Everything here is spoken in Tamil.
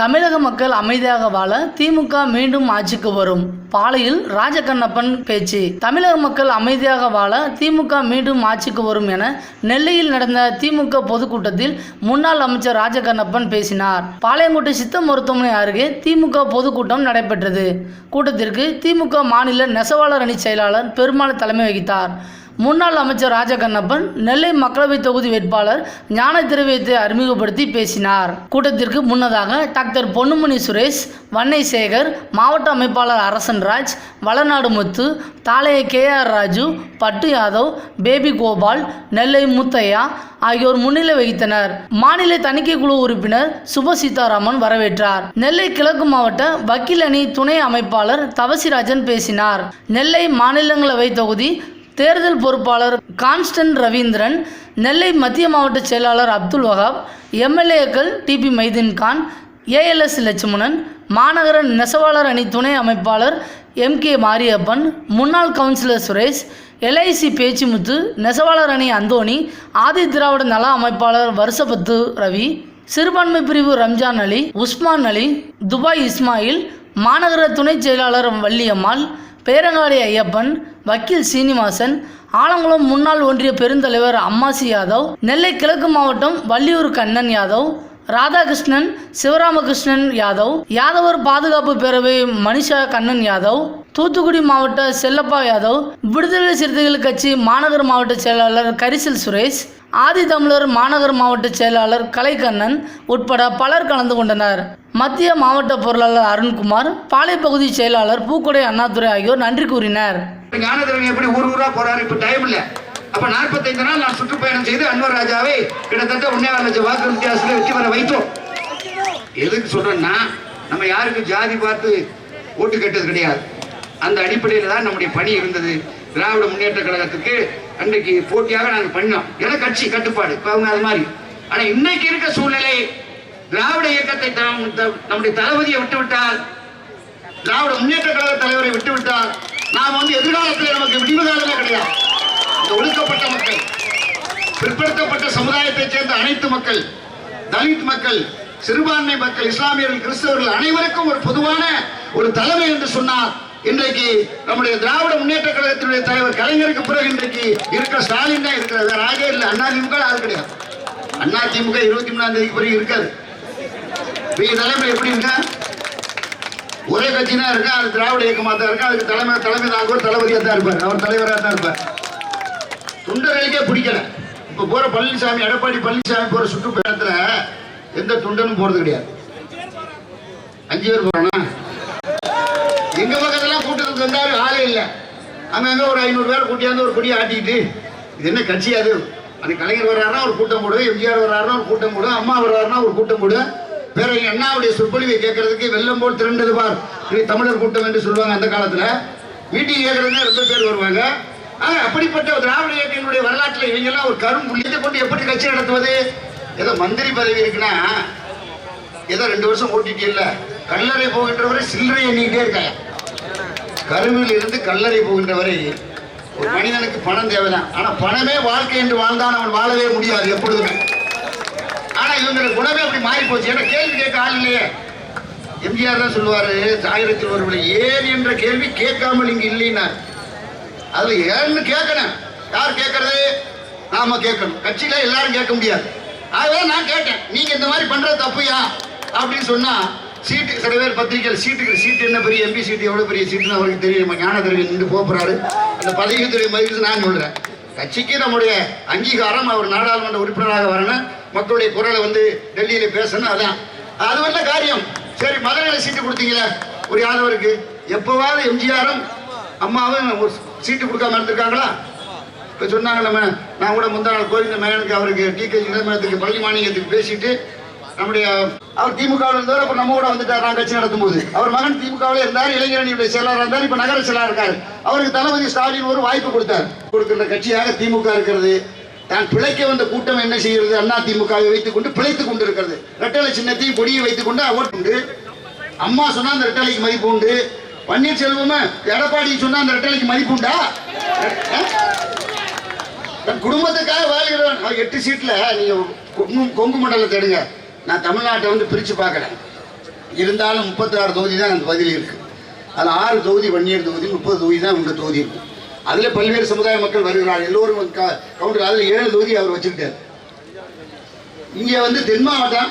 தமிழக மக்கள் அமைதியாக வாழ திமுக மீண்டும் ஆட்சிக்கு வரும். பாளையில் ராஜகண்ணப்பன் பேச்சு. தமிழக மக்கள் அமைதியாக வாழ திமுக மீண்டும் ஆட்சிக்கு வரும் என நெல்லையில் நடந்த திமுக பொதுக்கூட்டத்தில் முன்னாள் அமைச்சர் ராஜகண்ணப்பன் பேசினார். பாளையங்கோட்டை சித்த மருத்துவமனை அருகே திமுக பொதுக்கூட்டம் நடைபெற்றது. கூட்டத்திற்கு திமுக மாநில நெசவாளர் அணி செயலாளர் பெருமாள் தலைமை வகித்தார். முன்னாள் அமைச்சர் ராஜகண்ணப்பன் நெல்லை மக்களவைத் தொகுதி வேட்பாளர் ஞான திரவியத்தை அறிமுகப்படுத்தி பேசினார். கூட்டத்திற்கு முன்னதாக டாக்டர் பொன்னுமணி சுரேஷ் வன்னை சேகர் மாவட்ட அமைப்பாளர் அரசன்ராஜ் வளநாடு முத்து தாளைய கே ஆர் ராஜு பட்டு யாதவ் பேபி கோபால் நெல்லை முத்தையா ஆகியோர் முன்னிலை வகித்தனர். மாநில தணிக்கை குழு உறுப்பினர் சுப சீதாராமன் வரவேற்றார். நெல்லை கிழக்கு மாவட்ட வக்கீல் அணி துணை அமைப்பாளர் தவசிராஜன் பேசினார். நெல்லை மாநிலங்களவை தொகுதி தேர்தல் பொறுப்பாளர் கான்ஸ்டன்ட் ரவீந்திரன் நெல்லை மத்திய மாவட்ட செயலாளர் அப்துல் வஹாப் எம்எல்ஏக்கள் டிபி மைதீன்கான் ஏஎல்எஸ் லட்சுமணன் மாநகர நெசவாளர் அணி துணை அமைப்பாளர் எம் கே மாரியப்பன் முன்னாள் கவுன்சிலர் சுரேஷ் எல்ஐசி பேச்சிமுத்து நெசவாளர் அணி அந்தோணி ஆதி திராவிட நல அமைப்பாளர் வருஷபத்து ரவி சிறுபான்மை பிரிவு ரம்ஜான் அலி உஸ்மான் அலி துபாய் இஸ்மாயில் மாநகர துணைச் செயலாளர் வள்ளியம்மாள் பேரங்காடி ஐயப்பன் வக்கீல் சீனிவாசன் ஆலங்குளம் முன்னாள் ஒன்றிய பெருந்தலைவர் அம்மாசி யாதவ் நெல்லை கிழக்கு மாவட்டம் வள்ளியூர் கண்ணன் யாதவ் ராதாகிருஷ்ணன் சிவராமகிருஷ்ணன் யாதவ் யாதவர் பாதுகாப்பு பேரவை மனிஷா கண்ணன் யாதவ் தூத்துக்குடி மாவட்ட செல்லப்பா யாதவ் விடுதலை சிறுத்தைகள் கட்சி மாநகர் மாவட்ட செயலாளர் கரிசல் சுரேஷ் ஆதி தமிழர் மாநகர் மாவட்ட செயலாளர் கலைக்கண்ணன் உட்பட பலர் கலந்து கொண்டனர். மத்திய மாவட்ட பொருளாளர் அருண்குமார் பாலை பகுதி செயலாளர் பூக்கொடை அண்ணாதுரை ஆகியோர் நன்றி கூறினர். ஞானதேவன் எப்படி ஊர் ஊரா போறாரு? இப்ப டைம் இல்ல. அப்ப 45 நாள் நான் சுற்றுப்பயணம் செய்து அன்வர் ராஜாவை கிட்டத்தட்ட ஒன்னே லட்சம் வாக்கு வித்தியாசத்தில் வெற்றி பெற வைத்தோம். எதுக்கு சொல்றேன்னா நம்ம யாருக்கும் ஜாதி பார்த்து ஓட்டு கேட்டது கிடையாது. அந்த அடிப்படையில் தான் நம்முடைய பணி இருந்தது. திராவிட முன்னேற்ற கழகத்துக்கு அன்றைக்கு போட்டியாக நாங்கள் பண்ணோம். ஏன்னா கட்சி கட்டுப்பாடு. இப்ப அவங்க அது மாதிரி. ஆனா இன்னைக்கு இருக்க சூழ்நிலை திராவிட இயக்கத்தை தம்- நம்முடைய தளபதியை விட்டு விட்டால் திராவிட முன்னேற்ற கழக தலைவரை விட்டுவிட்டால் நாம் வந்து எதிர்காலத்தில் நமக்கு விடிவு காலமே கிடையாது. இந்த ஒழுக்கப்பட்ட மக்கள் பிற்படுத்தப்பட்ட சமுதாயத்தைச் சேர்ந்த அனைத்து மக்கள் தலித் மக்கள் சிறுபான்மை மக்கள் இஸ்லாமியர்கள் கிறிஸ்தவர்கள் அனைவருக்கும் ஒரு பொதுவான ஒரு தலைமை என்று சொன்னால் இன்றைக்கு நம்முடைய திராவிட முன்னேற்ற கழகத்தினுடைய தலைவர் கலைஞருக்கு பிறகு இன்றைக்கு இருக்கிற ஸ்டாலின் தான் இருக்கிறார். வேற ஆகே இல்லை. அண்ணா திமுக அது கிடையாது. அண்ணா திமுக இருபத்தி மூணாம் தேதிக்கு பிறகு இருக்காது. தலைமை எப்படி இருக்கா? ஒரே கட்சினா இருக்கா அது திராவிட இயக்கமா தான் இருக்கா? அதுக்கு தலைமை தலைமை நாகூர் தளபதியா தான் இருப்பார். அவர் தலைவராக தான் இருப்பார். தொண்டர்களுக்கே பிடிக்கல. இப்ப போற பழனிசாமி எடப்பாடி பழனிசாமி போற சுற்றுப்பயணத்தில் எந்த தொண்டனும் போறது கிடையாது. அஞ்சு பேர் போறானா எங்க பக்கத்தெல்லாம் கூட்டத்துக்கு வந்தாரு ஆளே இல்ல. அங்க ஒரு ஐநூறு பேர் கூட்டியாந்து ஒரு கொடியை ஆட்டிக்கிட்டு இது என்ன கட்சி அது? அந்த கலைஞர் வர்றாருன்னா ஒரு கூட்டம் போடுவேன் எம்ஜிஆர் வர்றாருன்னா ஒரு கூட்டம் போடுவேன் அம்மா வர்றாருன்னா ஒரு கூட்டம் போடுவேன். பிறகு அண்ணாவுடைய சொற்பொழிவை கேட்கறதுக்கு வெள்ளம் போல் திரண்டது பார். இது தமிழர் கூட்டம் என்று சொல்லுவாங்க அந்த காலத்துல. மீட்டிங் கேட்கறதுனா ரொம்ப பேர் வருவாங்க. ஆனா அப்படிப்பட்ட ஒரு திராவிட இயக்கங்களுடைய வரலாற்றுல இவங்க எல்லாம் ஒரு கரும் புள்ளியத்தை கொண்டு எப்படி கட்சி நடத்துவது? ஏதோ மந்திரி பதவி இருக்குன்னா ஏதோ ரெண்டு வருஷம் ஓட்டிட்டு இல்ல கல்லறை போகின்றவரை சில்லறை எண்ணிக்கிட்டே இருக்காங்க. கருவில் இருந்து கல்லறை போகின்றவரை ஒரு மனிதனுக்கு பணம் தேவைதான். ஆனா பணமே வாழ்க்கை என்று வாழ்ந்தான் அவன் வாழவே முடியாது எப்பொழுதுமே. இவங்க குணமே அப்படி மாறி போச்சு ஏன்னா கேள்வி கேட்க ஆள் இல்லையே. எம்ஜிஆர் தான் சொல்லுவாரு ஆயிரத்தில் ஒரு ஏன்? என்ற கேள்வி கேட்காமல் இங்க இல்லைன்னா. அதுல ஏன்னு கேட்கணும். யார் கேட்கறது? நாம கேட்கணும். கட்சியில எல்லாரும் கேட்க முடியாது. அதுதான் நான் கேட்டேன் நீங்க இந்த மாதிரி பண்றது தப்புயா? அப்படின்னு சொன்னா சீட்டு சில பேர் பத்திரிகையில் சீட்டுக்கு சீட்டு என்ன பெரிய எம்பி சீட்டு எவ்வளவு பெரிய சீட்டுன்னு அவருக்கு தெரியும்? ஞான தெரிவி நின்று போறாரு அந்த பதவித்துறை மதிப்பு நான் சொல்றேன். கட்சிக்கு நம்முடைய அங்கீகாரம் அவர் நாடாளுமன்ற உறுப்பினராக வரணும். மக்களுடைய குரலை வந்து டெல்லியில பேசணும் அதான். அது வந்த காரியம். சரி மதுரையில் சீட்டு கொடுத்தீங்களே ஒரு யாதவருக்கு? எப்பவாவது எம்ஜிஆரும் அம்மாவும் ஒரு சீட்டு கொடுக்காம இருந்திருக்காங்களா? இப்போ சொன்னாங்க நம்ம நான் கூட முந்தா நாள் கோவிந்த மேனனுக்கு அவருக்கு டிகே சிதம்பரத்துக்கு பள்ளி மாநிலத்துக்கு பேசிட்டு நம்முடைய அவர் திமுகவில் இருந்தவர் அப்புறம் நம்ம கூட வந்துட்டார் நான் கட்சி நடத்தும் போது அவர் மகன் திமுகவில் இருந்தார் இளைஞரணியுடைய செயலாளர் இருந்தார் இப்போ நகர செயலாளர் இருக்காரு. அவருக்கு தளபதி ஸ்டாலின் ஒரு வாய்ப்பு கொடுத்தார். கொடுக்கின்ற கட்சியாக திமுக இருக்கிறது. தான் பிழைக்க வந்த கூட்டம் என்ன செய்கிறது? அண்ணா வைத்துக் கொண்டு பிழைத்துக் கொண்டு இருக்கிறது ரெட்டலை சின்னத்தையும் கொடியை வைத்துக் கொண்டு ஓட்டு உண்டு அம்மா சொன்னா அந்த ரெட்டலைக்கு மதிப்பு உண்டு. பன்னீர்செல்வம் எடப்பாடி சொன்னா அந்த ரெட்டலைக்கு மதிப்பு உண்டா? தன் குடும்பத்துக்காக வாழ்கிறவன். எட்டு சீட்ல நீங்க கொங்கு மண்டல தேடுங்க நான் தமிழ்நாட்டை வந்து பிரிச்சு பார்க்கறேன். இருந்தாலும் முப்பத்தாறு தொகுதி தான் அந்த பதில் இருக்கு. அதில் ஆறு தொகுதி வன்னியர் தொகுதி முப்பது தொகுதி தான் உங்கள் தொகுதி இருக்கு. அதில் பல்வேறு சமுதாய மக்கள் வருகிறார்கள். எல்லோரும் கவுண்டர் அதில் ஏழு தொகுதி அவர் வச்சிருக்காரு. இங்கே வந்து தென் மாவட்டம்